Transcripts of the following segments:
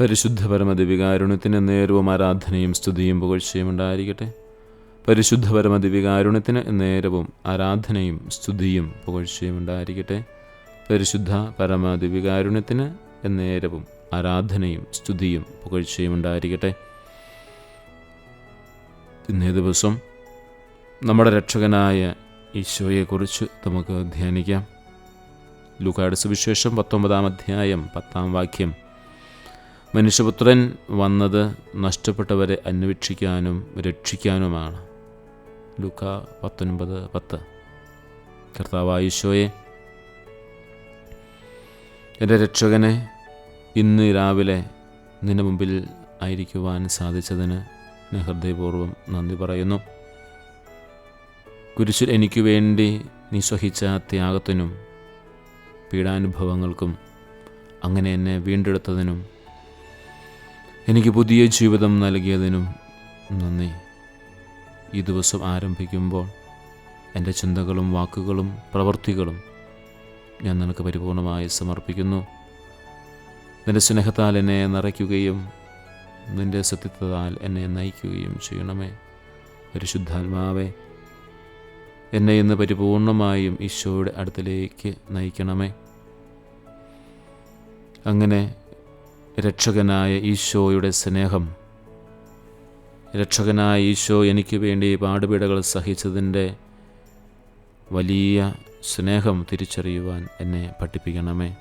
പരിശുദ്ധ പരമദിവികാരുണ്യത്തിന് നേരവും ആരാധനയും സ്തുതിയും പുകഴ്ചയും ഉണ്ടായിരിക്കട്ടെ. പരിശുദ്ധ പരമദിവികാരുണ്യത്തിന് നേരവും ആരാധനയും സ്തുതിയും പുകഴ്ചയും ഉണ്ടായിരിക്കട്ടെ. പരിശുദ്ധ പരമദിവികാരുണ്യത്തിന് നേരവും ആരാധനയും സ്തുതിയും പുകഴ്ചയും ഉണ്ടായിരിക്കട്ടെ. ഇന്നേ ദിവസം നമ്മുടെ രക്ഷകനായ ഈശോയെക്കുറിച്ച് നമുക്ക് ധ്യാനിക്കാം. ലൂക്കായുടെ സുവിശേഷം പത്തൊമ്പതാം അധ്യായം പത്താം വാക്യം. മനുഷ്യപുത്രൻ വന്നത് നഷ്ടപ്പെട്ടവരെ അന്വേഷിക്കാനും രക്ഷിക്കാനുമാണ്. ലുക്ക പത്തൊൻപത് പത്ത്. കർത്താവായുശോയെ എന്റെ രക്ഷകനെ ഇന്ന് രാവിലെ നിന്റെ മുമ്പിൽ ആയിരിക്കുവാൻ സാധിച്ചതിന് ഞാൻ ഹൃദയപൂർവം നന്ദി പറയുന്നു. കുരിശിൽ എനിക്ക് വേണ്ടി നീ സഹിച്ച ത്യാഗത്തിനും പീഡാനുഭവങ്ങൾക്കും അങ്ങനെ എന്നെ വീണ്ടെടുത്തതിനും എനിക്ക് പുതിയ ജീവിതം നൽകിയതിനും നന്ദി. ഈ ദിവസം ആരംഭിക്കുമ്പോൾ എന്റെ ചിന്തകളും വാക്കുകളും പ്രവൃത്തികളും ഞാൻ നിനക്ക് പരിപൂർണമായി സമർപ്പിക്കുന്നു. നിന്റെ സ്നേഹത്താൽ എന്നെ നിറയ്ക്കുകയും നിന്റെ സത്യത്താൽ എന്നെ നയിക്കുകയും ചെയ്യണമേ. പരിശുദ്ധാത്മാവേ എന്നെ ഇന്ന് പരിപൂർണമായും ഈശോയുടെ അടുത്തിലേക്ക് നയിക്കണമേ. അങ്ങനെ രക്ഷകനായ ഈശോയുടെ സ്നേഹം. രക്ഷകനായ ഈശോ എനിക്ക് വേണ്ടി പാടുപീടകൾ സഹിച്ചതിന്റെ വലിയ സ്നേഹം തിരിച്ചറിയുവാൻ എന്നെ പഠിപ്പിക്കണമേ.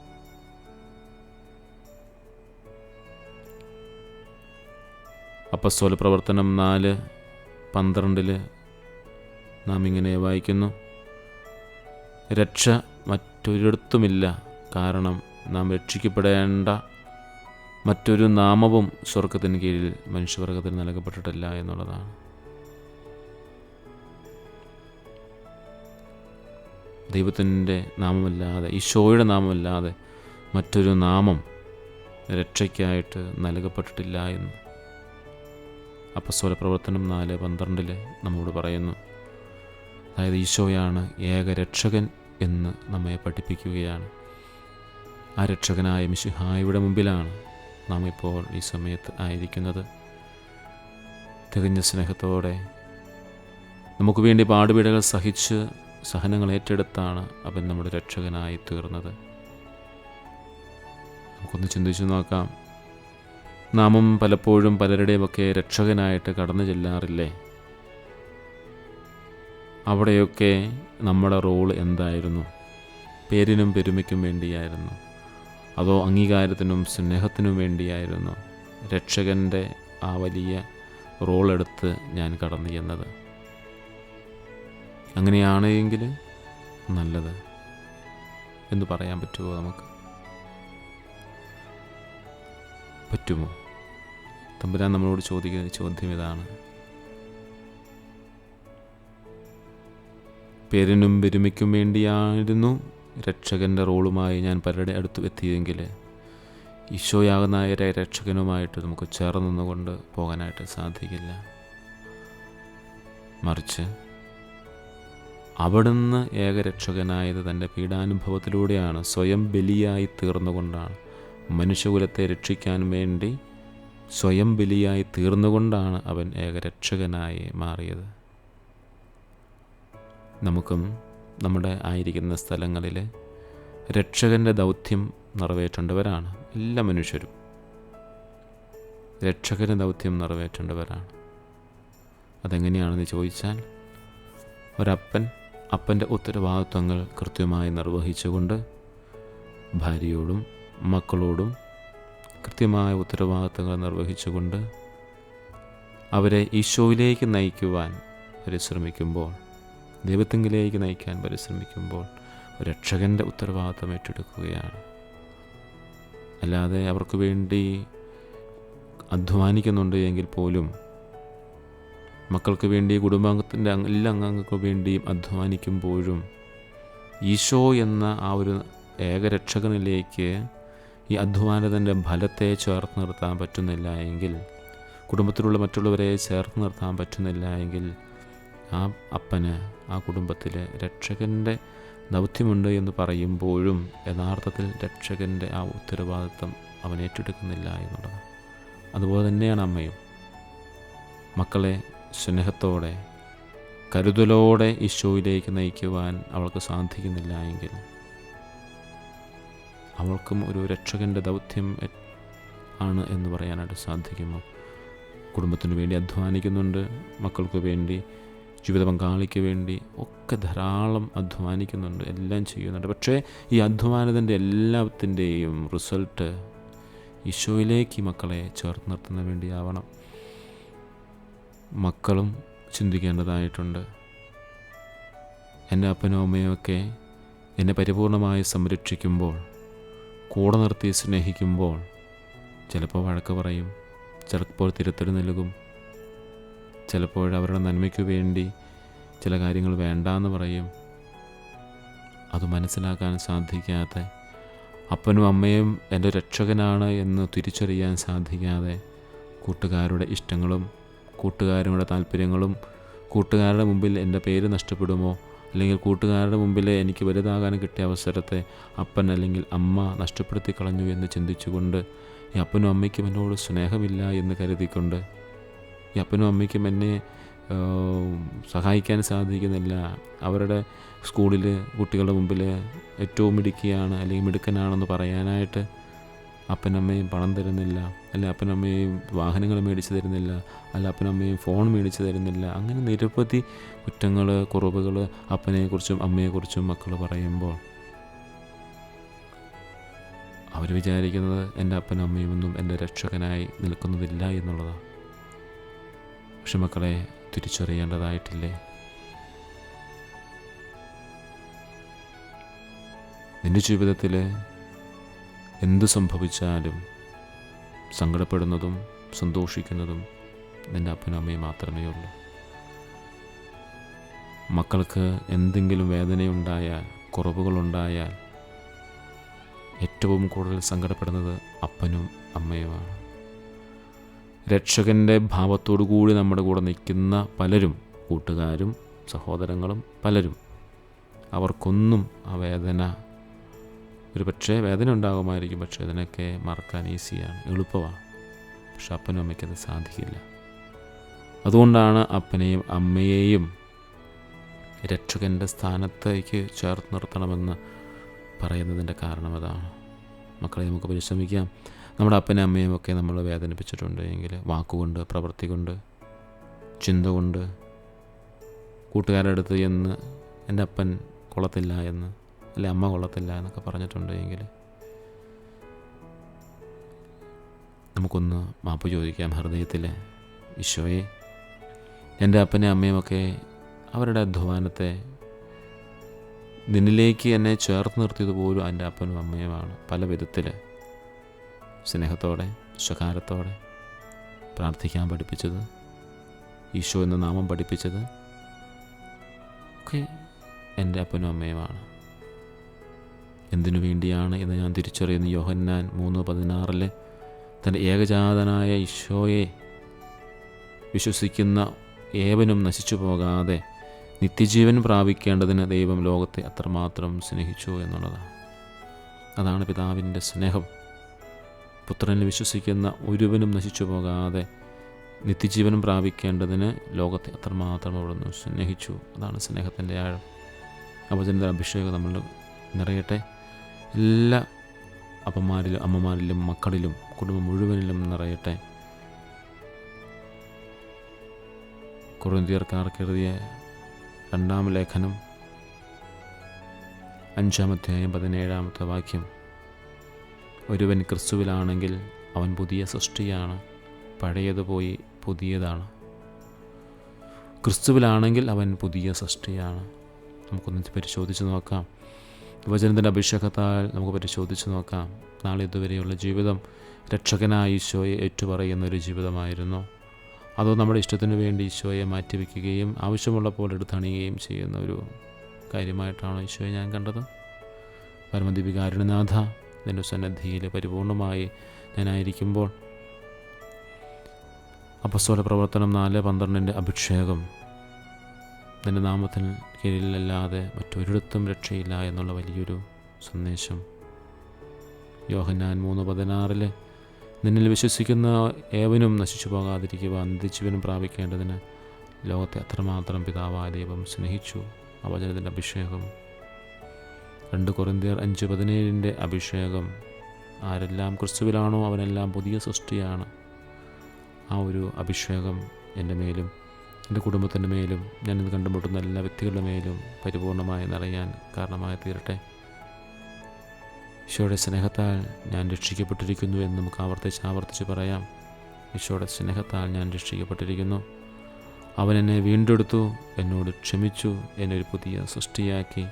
അപ്പസ്തോല പ്രവർത്തനം നാല് പന്ത്രണ്ടിൽ നാം ഇങ്ങനെ വായിക്കുന്നു. രക്ഷ മറ്റൊരിടത്തുമില്ല. കാരണം നാം രക്ഷിക്കപ്പെടേണ്ട മറ്റൊരു നാമവും സ്വർഗത്തിന് കീഴിൽ മനുഷ്യവർഗത്തിന് നൽകപ്പെട്ടിട്ടില്ല എന്നുള്ളതാണ്. ദൈവത്തിന്റെ നാമമല്ലാതെ ഈശോയുടെ നാമമല്ലാതെ മറ്റൊരു നാമം രക്ഷയ്ക്കായിട്ട് നൽകപ്പെട്ടിട്ടില്ല എന്ന് അപ്പസ്വല പ്രവർത്തനം നാല് പന്ത്രണ്ടിൽ നമ്മോട് പറയുന്നു. അതായത് ഈശോയാണ് ഏക രക്ഷകൻ എന്ന് നമ്മെ പഠിപ്പിക്കുകയാണ്. ആ രക്ഷകനായ മിശിഹായുടെ മുമ്പിലാണ് നാം ഇപ്പോൾ ഈ സമയത്ത് ആയിരിക്കുന്നത്. തികഞ്ഞ സ്നേഹത്തോടെ നമുക്ക് വേണ്ടി പാടുപീടകൾ സഹിച്ച് സഹനങ്ങൾ ഏറ്റെടുത്താണ് അവൻ നമ്മുടെ രക്ഷകനായി തീർന്നത്. നമുക്കൊന്ന് ചിന്തിച്ചു നോക്കാം. നാമും പലപ്പോഴും പലരുടെയുമൊക്കെ രക്ഷകനായിട്ട് കടന്നു ചെല്ലാറില്ലേ? അവിടെയൊക്കെ നമ്മുടെ റോൾ എന്തായിരുന്നു? പേരിനും പെരുമയ്ക്കും വേണ്ടിയായിരുന്നു. അതോ അംഗീകാരത്തിനും സ്നേഹത്തിനും വേണ്ടിയായിരുന്നു രക്ഷകന്റെ ആ വലിയ റോളെടുത്ത് ഞാൻ കടന്നു ചെന്നത്. അങ്ങനെയാണെങ്കിൽ നല്ലത് എന്ന് പറയാൻ പറ്റുമോ നമുക്ക്? പറ്റുമോ? തമ്പുരാൻ നമ്മളോട് ചോദിക്കുന്ന ചോദ്യം ഇതാണ്. പേരിനും പെരുമയ്ക്കും വേണ്ടിയായിരുന്നു രക്ഷകന്റെ റോളുമായി ഞാൻ പലരുടെ അടുത്ത് എത്തിയെങ്കിൽ ഈശോയാകുന്ന രക്ഷകനുമായിട്ട് നമുക്ക് ചേർന്ന് നിന്നുകൊണ്ട് പോകാനായിട്ട് സാധിക്കില്ല. മറിച്ച് അവിടുന്ന് ഏകരക്ഷകനായത് തന്റെ പീഡാനുഭവത്തിലൂടെയാണ് സ്വയം ബലിയായി തീർന്നുകൊണ്ടാണ് മനുഷ്യകുലത്തെ രക്ഷിക്കാൻ വേണ്ടി സ്വയം ബലിയായി തീർന്നുകൊണ്ടാണ് അവൻ ഏകരക്ഷകനായി മാറിയത്. നമുക്കും നമ്മുടെ ആയിരിക്കുന്ന സ്ഥലങ്ങളിൽ രക്ഷകന്റെ ദൗത്യം നിറവേറ്റേണ്ടവരാണ് എല്ലാ മനുഷ്യരും. രക്ഷകന്റെ ദൗത്യം നിറവേറ്റേണ്ടവരാണ്. അതെങ്ങനെയാണെന്ന് ചോദിച്ചാൽ ഒരപ്പൻ അപ്പന്റെ ഉത്തരവാദിത്വങ്ങൾ കൃത്യമായി നിർവഹിച്ചുകൊണ്ട് ഭാര്യയോടും മക്കളോടും കൃത്യമായ ഉത്തരവാദിത്തങ്ങൾ നിർവഹിച്ചുകൊണ്ട് അവരെ ഈശോയിലേക്ക് നയിക്കുവാൻ പരിശ്രമിക്കുമ്പോൾ ദൈവത്തെങ്കിലേക്ക് നയിക്കാൻ പരിശ്രമിക്കുമ്പോൾ രക്ഷകന്റെ ഉത്തരവാദിത്തം ഏറ്റെടുക്കുകയാണ്. അല്ലാതെ അവർക്ക് വേണ്ടി അധ്വാനിക്കുന്നുണ്ട് എങ്കിൽ പോലും മക്കൾക്ക് വേണ്ടി കുടുംബാംഗത്തിന്റെ എല്ലാ അംഗങ്ങൾക്ക് വേണ്ടിയും അധ്വാനിക്കുമ്പോഴും ഈശോ എന്ന ആ ഒരു ഏകരക്ഷകനിലേക്ക് ഈ അധ്വാനത്തിന്റെ ഫലത്തെ ചേർത്ത് നിർത്താൻ പറ്റുന്നില്ല എങ്കിൽ കുടുംബത്തിലുള്ള മറ്റുള്ളവരെ ചേർത്ത് നിർത്താൻ പറ്റുന്നില്ല എങ്കിൽ ആ അപ്പന് ആ കുടുംബത്തിലെ രക്ഷകന്റെ ദൗത്യമുണ്ട് എന്ന് പറയുമ്പോഴും യഥാർത്ഥത്തിൽ രക്ഷകന്റെ ആ ഉത്തരവാദിത്വം അവൻ ഏറ്റെടുക്കുന്നില്ല എന്നുള്ളതാണ്. അതുപോലെ തന്നെയാണ് അമ്മയും. മക്കളെ സ്നേഹത്തോടെ കരുതലോടെ ഈശോയിലേക്ക് നയിക്കുവാൻ അവൾക്ക് സാധിക്കുന്നില്ല എങ്കിൽ അവൾക്കും ഒരു രക്ഷകന്റെ ദൗത്യം ആണ് എന്ന് പറയാനായിട്ട് സാധിക്കുമോ? കുടുംബത്തിന് വേണ്ടി അധ്വാനിക്കുന്നുണ്ട് മക്കൾക്ക് വേണ്ടി ജീവിത പങ്കാളിക്ക് വേണ്ടി ഒക്കെ ധാരാളം അധ്വാനിക്കുന്നുണ്ട് എല്ലാം ചെയ്യുന്നുണ്ട്. പക്ഷേ ഈ അധ്വാനത്തിന്റെ എല്ലാത്തിന്റെയും റിസൾട്ട് ഈശോയിലേക്ക് മക്കളെ ചേർത്ത് നിർത്തുന്ന വേണ്ടിയാവണം. മക്കളും ചിന്തിക്കേണ്ടതായിട്ടുണ്ട്. എന്റെ അപ്പനും അമ്മയുമൊക്കെ എന്നെ പരിപൂർണമായി സംരക്ഷിക്കുമ്പോൾ കൂടെ നിർത്തി സ്നേഹിക്കുമ്പോൾ ചിലപ്പോൾ വഴക്ക് പറയും ചിലപ്പോൾ തിരുത്തൽ നൽകും. ചിലപ്പോൾ അവരുടെ നന്മയ്ക്ക് വേണ്ടി ചില കാര്യങ്ങൾ വേണ്ടാന്ന് പറയും. അത് മനസ്സിലാക്കാൻ സാധിക്കാതെ അപ്പനും അമ്മയും എന്റെ രക്ഷകനാണ് എന്ന് തിരിച്ചറിയാൻ സാധിക്കാതെ കൂട്ടുകാരുടെ ഇഷ്ടങ്ങളും കൂട്ടുകാരുടെ താല്പര്യങ്ങളും കൂട്ടുകാരുടെ മുമ്പിൽ എന്റെ പേര് നഷ്ടപ്പെടുമോ? അല്ലെങ്കിൽ കൂട്ടുകാരുടെ മുമ്പിൽ എനിക്ക് വലുതാകാൻ കിട്ടിയ അവസരത്തെ അപ്പൻ അല്ലെങ്കിൽ അമ്മ നഷ്ടപ്പെടുത്തി കളഞ്ഞു എന്ന് ചിന്തിച്ചുകൊണ്ട് ഈ അപ്പനും അമ്മയ്ക്കും എന്നോട് സ്നേഹമില്ല എന്ന് കരുതിക്കൊണ്ട് ഈ അപ്പനും അമ്മയ്ക്കും എന്നെ സഹായിക്കാൻ സാധിക്കുന്നില്ല. അവരുടെ സ്കൂളിൽ കുട്ടികളുടെ മുമ്പിൽ ഏറ്റവും മിടുക്കിയാണ് അല്ലെങ്കിൽ മിടുക്കനാണെന്ന് പറയാനായിട്ട് അപ്പനമ്മയും പണം തരുന്നില്ല. അല്ലെ അപ്പനമ്മയും വാഹനങ്ങൾ മേടിച്ചു തരുന്നില്ല. അല്ല അപ്പനമ്മയും ഫോൺ മേടിച്ചു തരുന്നില്ല. അങ്ങനെ നിരവധി കുറ്റങ്ങൾ കുറവുകൾ അപ്പനെക്കുറിച്ചും അമ്മയെക്കുറിച്ചും മക്കൾ പറയുമ്പോൾ അവർ വിചാരിക്കുന്നത് എന്റെ അപ്പനും അമ്മയും ഒന്നും എന്റെ രക്ഷകനായി നിൽക്കുന്നതില്ല എന്നുള്ളതാണ്. പക്ഷെ തിരിച്ചറിയേണ്ടതായിട്ടില്ലേ? നിന്റെ ജീവിതത്തിൽ എന്ത് സംഭവിച്ചാലും സങ്കടപ്പെടുന്നതും സന്തോഷിക്കുന്നതും നിന്റെ അപ്പനും അമ്മയും മാത്രമേ ഉള്ളൂ. മക്കൾക്ക് എന്തെങ്കിലും വേദനയുണ്ടായാൽ കുറവുകളുണ്ടായാൽ ഏറ്റവും കൂടുതൽ സങ്കടപ്പെടുന്നത് അപ്പനും അമ്മയുമാണ്. രക്ഷകന്റെ ഭാവത്തോടു കൂടി നമ്മുടെ കൂടെ നിൽക്കുന്ന പലരും കൂട്ടുകാരും സഹോദരങ്ങളും പലരും. അവർക്കൊന്നും ആ വേദന ഒരു പക്ഷേ വേദന ഉണ്ടാകുമായിരിക്കും പക്ഷേ അതിനൊക്കെ മറക്കാൻ ഈസിയാണ് എളുപ്പമാണ്. പക്ഷെ അപ്പനും അമ്മയ്ക്കത് സാധിക്കില്ല. അതുകൊണ്ടാണ് അപ്പനെയും അമ്മയെയും രക്ഷകന്റെ സ്ഥാനത്തേക്ക് ചേർത്ത് നിർത്തണമെന്ന് പറയുന്നതിന്റെ കാരണം അതാണ്. മക്കളെ നമുക്ക് പരിശ്രമിക്കാം. നമ്മുടെ അപ്പനും അമ്മയും ഒക്കെ നമ്മൾ വേദനിപ്പിച്ചിട്ടുണ്ട്. എങ്കിൽ വാക്കുകൊണ്ട് പ്രവൃത്തി കൊണ്ട് ചിന്ത കൊണ്ട് കൂട്ടുകാരുടെ അടുത്ത് എന്ന് എന്റെ അപ്പൻ കൊള്ളത്തില്ല എന്ന് അല്ലെ അമ്മ കൊള്ളത്തില്ല എന്നൊക്കെ പറഞ്ഞിട്ടുണ്ട് എങ്കിൽ നമുക്കൊന്ന് മാപ്പ് ചോദിക്കാം. ഹൃദയത്തിൽ ഈശോയെ എന്റെ അപ്പനെ അമ്മയുമൊക്കെ അവരുടെ അധ്വാനത്തെ നിന്നിലേക്ക് എന്നെ ചേർത്ത് നിർത്തിയത് പോലും എന്റെ അപ്പനും അമ്മയുമാണ്. പല വിധത്തിൽ സ്നേഹത്തോടെ ശകാരത്തോടെ പ്രാർത്ഥിക്കാൻ പഠിപ്പിച്ചത് ഈശോ എന്ന നാമം പഠിപ്പിച്ചത് ഒക്കെ എന്റെ അപ്പനും അമ്മയുമാണ്. എന്തിനു വേണ്ടിയാണ് എന്ന് ഞാൻ തിരിച്ചറിയുന്ന. യോഹന്നാൻ മൂന്ന് പതിനാറിൽ തന്റെ ഏകജാതനായ ഈശോയെ വിശ്വസിക്കുന്ന ഏവനും നശിച്ചു പോകാതെ നിത്യജീവൻ പ്രാപിക്കേണ്ടതിന് ദൈവം ലോകത്തെ അത്രമാത്രം സ്നേഹിച്ചു എന്നുള്ളതാണ്. അതാണ് പിതാവിന്റെ സ്നേഹം. പുത്രനിൽ വിശ്വസിക്കുന്ന ഒരുവനും നശിച്ചു പോകാതെ നിത്യജീവനം പ്രാപിക്കേണ്ടതിന് ലോകത്തെ അത്രമാത്രം അവിടുന്ന് സ്നേഹിച്ചു. അതാണ് സ്നേഹത്തിന്റെ ആഴം. അപജനത്തിന്റെ അഭിഷേകം നമ്മൾ നിറയട്ടെ. എല്ലാ അപ്പന്മാരിലും അമ്മമാരിലും മക്കളിലും കുടുംബം മുഴുവനിലും നിറയട്ടെ. കുറുന്തിയർക്കാർക്ക് എഴുതിയ രണ്ടാം ലേഖനം അഞ്ചാമധ്യായം പതിനേഴാമത്തെ വാക്യം. ഒരുവൻ ക്രിസ്തുവിലാണെങ്കിൽ അവൻ പുതിയ സൃഷ്ടിയാണ് പഴയത് പോയി പുതിയതാണ്. ക്രിസ്തുവിലാണെങ്കിൽ അവൻ പുതിയ സൃഷ്ടിയാണ്. നമുക്കൊന്ന് പരിശോധിച്ച് നോക്കാം. വചനത്തിന്റെ അഭിഷേകത്താൽ നമുക്ക് പരിശോധിച്ച് നോക്കാം. നാളെ ഇതുവരെയുള്ള ജീവിതം രക്ഷകനായ ഈശോയെ ഏറ്റുപറയുന്ന ഒരു ജീവിതമായിരുന്നു. അതോ നമ്മുടെ ഇഷ്ടത്തിന് വേണ്ടി ഈശോയെ മാറ്റിവെക്കുകയും ആവശ്യമുള്ളപ്പോൾ എടുത്തണിയുകയും ചെയ്യുന്ന ഒരു കാര്യമായിട്ടാണ് ഈശോയെ ഞാൻ കണ്ടത്. പരമദിവികാരുണനാഥ നിന്റെ സന്നദ്ധിയിൽ പരിപൂർണമായി ഞാനായിരിക്കുമ്പോൾ അപസ്വല പ്രവർത്തനം നാല് പന്ത്രണ്ടിന്റെ അഭിഷേകം നിന്റെ നാമത്തിൽ കീഴിലല്ലാതെ മറ്റൊരിടത്തും രക്ഷയില്ല എന്നുള്ള വലിയൊരു സന്ദേശം. യോഹന്നാൻ മൂന്ന് പതിനാറിൽ നിന്നിൽ വിശ്വസിക്കുന്ന ഏവനും നശിച്ചു പോകാതിരിക്കുക നിത്യജീവനും പ്രാപിക്കേണ്ടതിന് ലോകത്തെ അത്രമാത്രം പിതാവായ ദൈവം സ്നേഹിച്ചു. ആ വചനത്തിന്റെ അഭിഷേകം. രണ്ട് കൊറിന്തിയർ അഞ്ച് പതിനേഴിന്റെ അഭിഷേകം. ആരെല്ലാം ക്രിസ്തുവിലാണോ അവനെല്ലാം പുതിയ സൃഷ്ടിയാണ്. ആ ഒരു അഭിഷേകം എന്റെ മേലും എന്റെ കുടുംബത്തിന്റെ മേലും ഞാനിന്ന് കണ്ടുമുട്ടുന്ന എല്ലാ വ്യക്തികളുടെ മേലും പരിപൂർണമായി നിറയാൻ കാരണമായി തീരട്ടെ. ഈശോയുടെ സ്നേഹത്താൽ ഞാൻ രക്ഷിക്കപ്പെട്ടിരിക്കുന്നു എന്ന് നമുക്ക് ആവർത്തിച്ച് ആവർത്തിച്ച് പറയാം. ഈശോയുടെ സ്നേഹത്താൽ ഞാൻ രക്ഷിക്കപ്പെട്ടിരിക്കുന്നു. അവൻ എന്നെ വീണ്ടെടുത്തു എന്നോട് ക്ഷമിച്ചു എന്നെ ഒരു പുതിയ സൃഷ്ടിയാക്കി.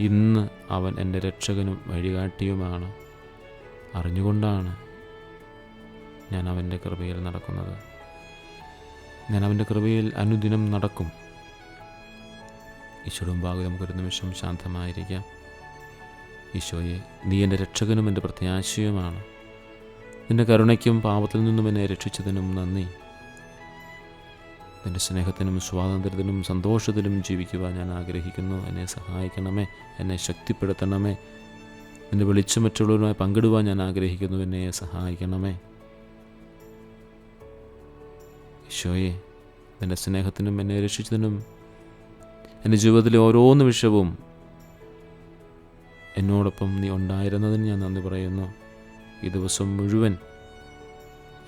ഇന്ന് അവൻ എന്റെ രക്ഷകനും വഴികാട്ടിയുമാണ്. അറിഞ്ഞുകൊണ്ടാണ് ഞാൻ അവന്റെ കൃപയിൽ നടക്കുന്നത്. ഞാൻ അവന്റെ കൃപയിൽ അനുദിനം നടക്കും. ഈശോടും ഭാഗം നമുക്കൊരു നിമിഷം ശാന്തമായിരിക്കാം. ഈശോയെ നീ എന്റെ രക്ഷകനും എന്റെ പ്രത്യാശയുമാണ്. നിന്റെ കരുണയ്ക്കും പാപത്തിൽ നിന്നും എന്നെ രക്ഷിച്ചതിനും നന്ദി. നിന്റെ സ്നേഹത്തിനും സ്വാതന്ത്ര്യത്തിനും സന്തോഷത്തിനും ജീവിക്കുവാൻ ഞാൻ ആഗ്രഹിക്കുന്നു. എന്നെ സഹായിക്കണമേ എന്നെ ശക്തിപ്പെടുത്തണമേ. നിന്റെ വെളിച്ചം മറ്റുള്ളവരുമായി പങ്കിടുവാൻ ഞാൻ ആഗ്രഹിക്കുന്നു. എന്നെ സഹായിക്കണമേ. ഈശോയെ നിന്റെ സ്നേഹത്തിനും എന്നെ രക്ഷിച്ചതിനും എന്റെ ജീവിതത്തിലെ ഓരോ നിമിഷവും എന്നോടൊപ്പം നീ ഉണ്ടായിരുന്നതിന് ഞാൻ നന്ദി പറയുന്നു. ഈ ദിവസം മുഴുവൻ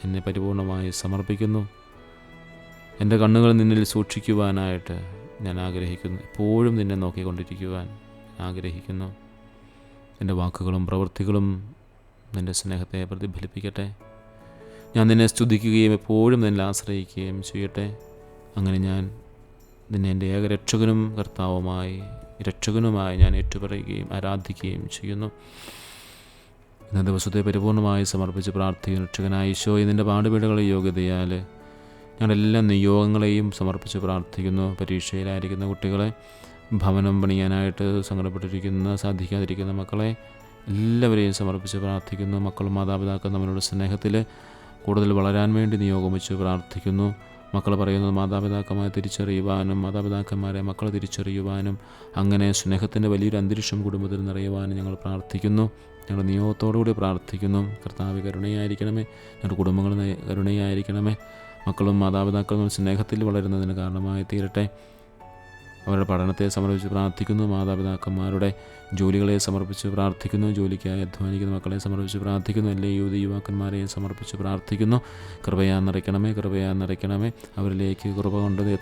എന്നെ പരിപൂർണമായി സമർപ്പിക്കുന്നു. എന്റെ കണ്ണുകൾ നിന്നിൽ സൂക്ഷിക്കുവാനായിട്ട് ഞാൻ ആഗ്രഹിക്കുന്നു. എപ്പോഴും നിന്നെ നോക്കിക്കൊണ്ടിരിക്കുവാൻ ആഗ്രഹിക്കുന്നു. എന്റെ വാക്കുകളും പ്രവൃത്തികളും നിന്റെ സ്നേഹത്തെ പ്രതിഫലിപ്പിക്കട്ടെ. ഞാൻ നിന്നെ സ്തുതിക്കുകയും എപ്പോഴും നിന്നെ ആശ്രയിക്കുകയും ചെയ്യട്ടെ. അങ്ങനെ ഞാൻ നിന്നെ എന്റെ ഏകരക്ഷകനും കർത്താവുമായി രക്ഷകനുമായി ഞാൻ ഏറ്റുപറയുകയും ആരാധിക്കുകയും ചെയ്യുന്നു. ഇന്ന ദിവസത്തെ പരിപൂർണമായി സമർപ്പിച്ച് പ്രാർത്ഥിക്കുന്ന. രക്ഷകനായ ഈശോയെ നിന്റെ പാടുപീടുകളെ യോഗ്യതയാൽ ഞങ്ങളെല്ലാ നിയോഗങ്ങളെയും സമർപ്പിച്ച് പ്രാർത്ഥിക്കുന്നു. പരീക്ഷയിലായിരിക്കുന്ന കുട്ടികളെ ഭവനം പണിയാനായിട്ട് സങ്കടപ്പെട്ടിരിക്കുന്ന സാധിക്കാതിരിക്കുന്ന മക്കളെ എല്ലാവരെയും സമർപ്പിച്ച് പ്രാർത്ഥിക്കുന്നു. മക്കളും മാതാപിതാക്കളും നമ്മളുടെ സ്നേഹത്തിൽ കൂടുതൽ വളരാൻ വേണ്ടി നിയോഗം വെച്ച് പ്രാർത്ഥിക്കുന്നു. മക്കൾ പറയുന്നത് മാതാപിതാക്കന്മാരെ തിരിച്ചറിയുവാനും മാതാപിതാക്കന്മാരെ മക്കളെ തിരിച്ചറിയുവാനും അങ്ങനെ സ്നേഹത്തിന്റെ വലിയൊരു അന്തരീക്ഷം കുടുംബത്തിൽ നിറയുവാനും ഞങ്ങൾ പ്രാർത്ഥിക്കുന്നു. ഞങ്ങളുടെ നിയോഗത്തോടുകൂടി പ്രാർത്ഥിക്കുന്നു. കർത്താവ് കരുണയായിരിക്കണമേ. ഞങ്ങളുടെ കുടുംബങ്ങൾ കരുണയായിരിക്കണമേ. മക്കളും മാതാപിതാക്കളും സ്നേഹത്തിൽ വളരുന്നതിന് കാരണമായി തീരട്ടെ. അവരുടെ പഠനത്തെ സമർപ്പിച്ച് പ്രാർത്ഥിക്കുന്നു. മാതാപിതാക്കന്മാരുടെ ജോലികളെ സമർപ്പിച്ച് പ്രാർത്ഥിക്കുന്നു. ജോലിക്കായി അധ്വാനിക്കുന്ന മക്കളെ സമർപ്പിച്ച് പ്രാർത്ഥിക്കുന്നു. എല്ലാ യുവതി യുവാക്കന്മാരെയും സമർപ്പിച്ച് പ്രാർത്ഥിക്കുന്നു. കൃപയാ നിറയ്ക്കണമേ കൃപയാ നിറയ്ക്കണമേ. അവരിലേക്ക് കൃപ കൊണ്ട്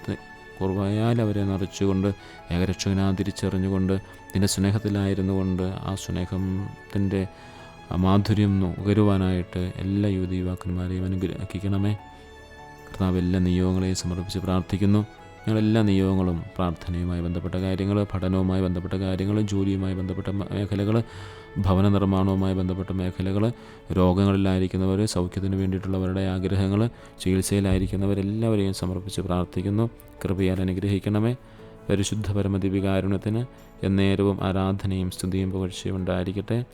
കുറവായാൽ അവരെ നിറച്ചുകൊണ്ട് ഏകരക്ഷകനാ തിരിച്ചറിഞ്ഞുകൊണ്ട് നിന്റെ സ്നേഹത്തിലായിരുന്നു കൊണ്ട് ആ സ്നേഹത്തിന്റെ മാധുര്യം നുകരുവാനായിട്ട് എല്ലാ യുവതി യുവാക്കന്മാരെയും അനുഗ്രഹിക്കണമേ. കർത്താവ് എല്ലാ നിയോഗങ്ങളെയും സമർപ്പിച്ച് പ്രാർത്ഥിക്കുന്നു. ഞങ്ങളെല്ലാ നിയോഗങ്ങളും പ്രാർത്ഥനയുമായി ബന്ധപ്പെട്ട കാര്യങ്ങൾ പഠനവുമായി ബന്ധപ്പെട്ട കാര്യങ്ങൾ ജോലിയുമായി ബന്ധപ്പെട്ട മേഖലകൾ ഭവന നിർമ്മാണവുമായി ബന്ധപ്പെട്ട മേഖലകൾ രോഗങ്ങളിലായിരിക്കുന്നവർ സൗഖ്യത്തിന് വേണ്ടിയിട്ടുള്ളവരുടെ ആഗ്രഹങ്ങൾ ചികിത്സയിലായിരിക്കുന്നവരെല്ലാവരെയും സമർപ്പിച്ച് പ്രാർത്ഥിക്കുന്നു. കൃപയാൽ അനുഗ്രഹിക്കണമേ. പരിശുദ്ധ പരമദിവികാരുണ്യത്തിന് എന്നേരവും ആരാധനയും സ്തുതിയും പുകഴ്ചയും ഉണ്ടായിരിക്കട്ടെ.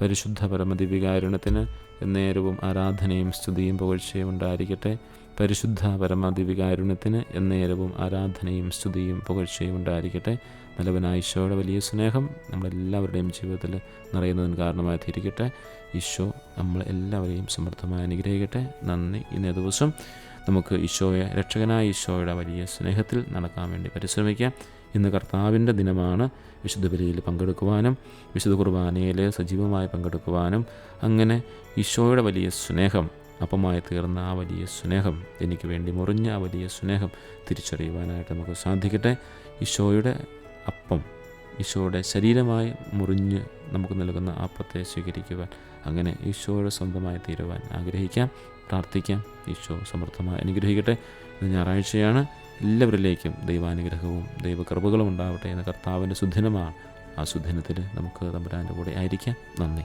പരിശുദ്ധ പരമദിവികാരുണ്യത്തിന് എന്നേരവും ആരാധനയും സ്തുതിയും പുകഴ്ചയും ഉണ്ടായിരിക്കട്ടെ. പരിശുദ്ധ പരമാദിവികാരുണ്യത്തിന് എന്നേരവും ആരാധനയും സ്തുതിയും പുകഴ്ചയും ഉണ്ടായിരിക്കട്ടെ. നല്ലവനായ ഈശോയുടെ വലിയ സ്നേഹം നമ്മളെല്ലാവരുടെയും ജീവിതത്തിൽ നിറയുന്നതിന് കാരണമായി തീരിക്കട്ടെ ഈശോ നമ്മൾ എല്ലാവരെയും സമൃദ്ധമായി അനുഗ്രഹിക്കട്ടെ. നന്ദി. ഇന്നേ ദിവസം നമുക്ക് ഈശോയെ രക്ഷകനായ ഈശോയുടെ വലിയ സ്നേഹത്തിൽ നടക്കാൻ വേണ്ടി പരിശ്രമിക്കാം. ഇന്ന് കർത്താവിന്റെ ദിനമാണ്. വിശുദ്ധ ബലിയിൽ പങ്കെടുക്കുവാനും വിശുദ്ധ കുർബാനയിൽ സജീവമായി പങ്കെടുക്കുവാനും അങ്ങനെ ഈശോയുടെ വലിയ സ്നേഹം അപ്പമായി തീർന്ന ആ വലിയ സ്നേഹം എനിക്ക് വേണ്ടി മുറിഞ്ഞ ആ വലിയ സ്നേഹം തിരിച്ചറിയുവാനായിട്ട് നമുക്ക് സാധിക്കട്ടെ. ഈശോയുടെ അപ്പം ഈശോയുടെ ശരീരമായി മുറിഞ്ഞ് നമുക്ക് നൽകുന്ന അപ്പത്തെ സ്വീകരിക്കുവാൻ അങ്ങനെ ഈശോയുടെ സ്വന്തമായി തീരുവാൻ ആഗ്രഹിക്കാം. പ്രാർത്ഥിക്കാം. ഈശോ സമർത്ഥമായി അനുഗ്രഹിക്കട്ടെ. ഇന്ന് ഞായറാഴ്ചയാണ്. എല്ലാവരിലേക്കും ദൈവാനുഗ്രഹവും ദൈവകൃപകളും ഉണ്ടാവട്ടെ എന്ന കർത്താവിന്റെ സുദിനമാണ് ആ സുദിനത്തിൽ നമുക്ക് തമ്പുരാന്റെ കൂടെ ആയിരിക്കാം. നന്ദി.